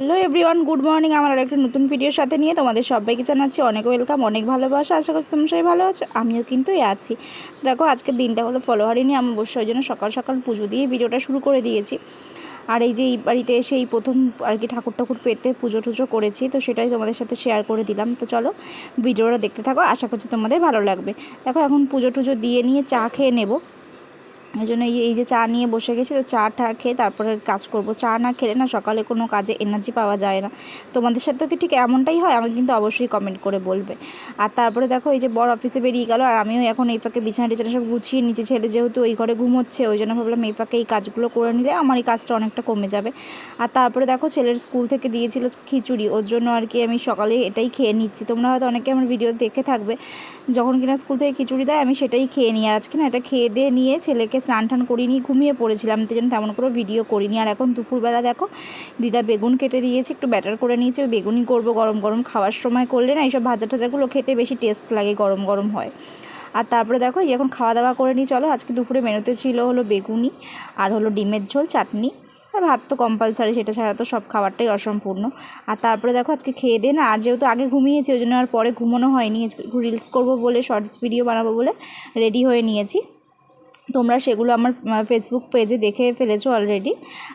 Hello everyone good morning আমার আর একটা নতুন ভিডিওর সাথে নিয়ে তোমাদের সবাইকে জানাচ্ছি অনেক ওয়েলকাম অনেক ভালোবাসা। আশা করছি তোমরা সবাই ভালো আছো, আমিও কিন্তু আছি। দেখো, আজকের দিনটা হলো ফলোহারি নিয়ে আমি অবশ্যই ওই জন্য সকাল সকাল পুজো দিয়ে ভিডিওটা শুরু করে দিয়েছি। আর এই যে এই বাড়িতে এসে এই প্রথম আর কি ঠাকুর ঠাকুর পেতে পুজো টুজো করেছি, তো সেটাই তোমাদের সাথে শেয়ার করে দিলাম। তো চলো ভিডিওটা দেখতে থাকো, আশা করছি তোমাদের ভালো লাগবে। দেখো, এখন পুজো টুজো দিয়ে নিয়ে চা খেয়ে নেব। এই জন্য এই যে চা নিয়ে বসে গেছি, তো চা টা খেয়ে তারপরে কাজ করব। চা না খেলে না সকালে কোনো কাজে এনার্জি পাওয়া যায় না। তোমাদের সাথে কি ঠিক এমনটাই হয়? আমাকে কিন্তু অবশ্যই কমেন্ট করে বলবে। আর তারপরে দেখো, এই যে বড় অফিসে বেরিয়ে গেল, আর আমিও এখন এই ফাঁকে বিছানা টিছানা সব গুছিয়ে নিচে ছেলে যেহেতু ওই ঘরে ঘুমোচ্ছে, ওই জন্য ভাবলাম এই ফাঁকে এই কাজগুলো করে নিলে আমার এই কাজটা অনেকটা কমে যাবে। আর তারপরে দেখো, ছেলের স্কুল থেকে দিয়েছিল খিচুড়ি, ওর জন্য আর কি আমি সকালে এটাই খেয়ে নিচ্ছি। তোমরা হয়তো অনেকে আমার ভিডিও দেখে থাকবে, যখন কিনা স্কুল থেকে খিচুড়ি দেয়, আমি সেটাই খেয়ে নিই। আজকে না এটা খেয়ে দিয়ে নিয়ে ছেলেকে স্নান টান করিনি ঘুমিয়ে পড়েছিলাম তাই জন্য তেমন করে ভিডিও করিনি। আর এখন দুপুরবেলা দেখো, দিদা বেগুন কেটে দিয়েছি, একটু ব্যাটার করে নিয়েছি, ওই বেগুনই করব, গরম গরম খাওয়ার সময় করলে না এইসব ভাজা টাজাগুলো খেতে বেশি টেস্ট লাগে, গরম গরম হয়। আর তারপরে দেখো, এই এখন খাওয়া দাওয়া করে নিই চলো, আজকে দুপুরে মেনুতে ছিল হলো বেগুনি, আর হলো ডিমের ঝোল, চাটনি। আর ভাত তো কম্পালসারি সেটা ছাড়া তো সব খাবারটাই অসম্পূর্ণ। আর তারপরে দেখো, আজকে খেয়ে দে না, আর যেহেতু আগে ঘুমিয়েছি, ওই জন্য আর পরে ঘুমানো হয়নি রিলস করব বলে শর্টস ভিডিও বানাবো বলে রেডি হয়ে নিয়েছি। তোমরা সেগুলো আমার ফেসবুক পেজে দেখে ফেলেছো অলরেডি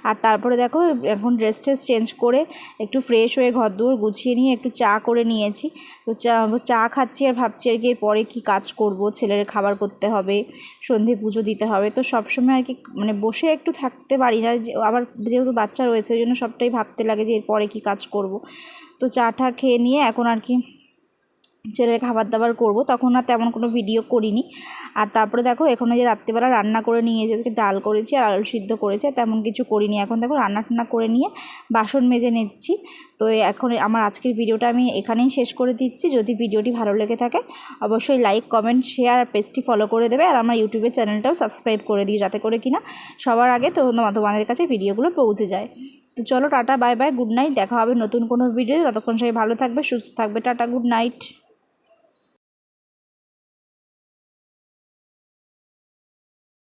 আর তারপরে দেখো, এখন ড্রেস ট্রেস চেঞ্জ করে একটু ফ্রেশ হয়ে ঘর দুয়ার গুছিয়ে নিয়ে একটু চা করে নিয়েছি। তো চা চা খাচ্ছি আর ভাবছি আর কি এরপরে কী কাজ করব, ছেলের খাবার করতে হবে, সন্ধে পুজো দিতে হবে। তো সবসময় আর কি মানে বসে একটু থাকতে পারি না আবার যেহেতু বাচ্চা রয়েছে, ওই জন্য সবটাই ভাবতে লাগে যে এরপরে কী কাজ করব। তো চা টা খেয়ে নিয়ে এখন আর কি ছেলের খাবার দাবার করব, তখন আর তেমন কোনো ভিডিও করিনি। আর তারপরে দেখো, এখন যে রাত্রিবেলা রান্না করে নিয়ে আজকে ডাল করেছি আর আলু সিদ্ধ করেছে, তেমন কিছু করিনি। এখন দেখো রান্না টান্না করে নিয়ে বাসন মেজে নিচ্ছি। তো এখন আমার আজকের ভিডিওটা আমি এখানেই শেষ করে দিচ্ছি। যদি ভিডিওটি ভালো লেগে থাকে, অবশ্যই লাইক কমেন্ট শেয়ার আর পেজটি ফলো করে দেবে। আর আমার ইউটিউবের চ্যানেলটাও সাবস্ক্রাইব করে দিও, যাতে করে কিনা সবার আগে তো তোমাদের কাছে ভিডিওগুলো পৌঁছে যায়। তো চলো, tata bye bye good night দেখা হবে নতুন কোনো ভিডিও ততক্ষণ সবাই ভালো থাকবে, সুস্থ থাকবে। Tata good night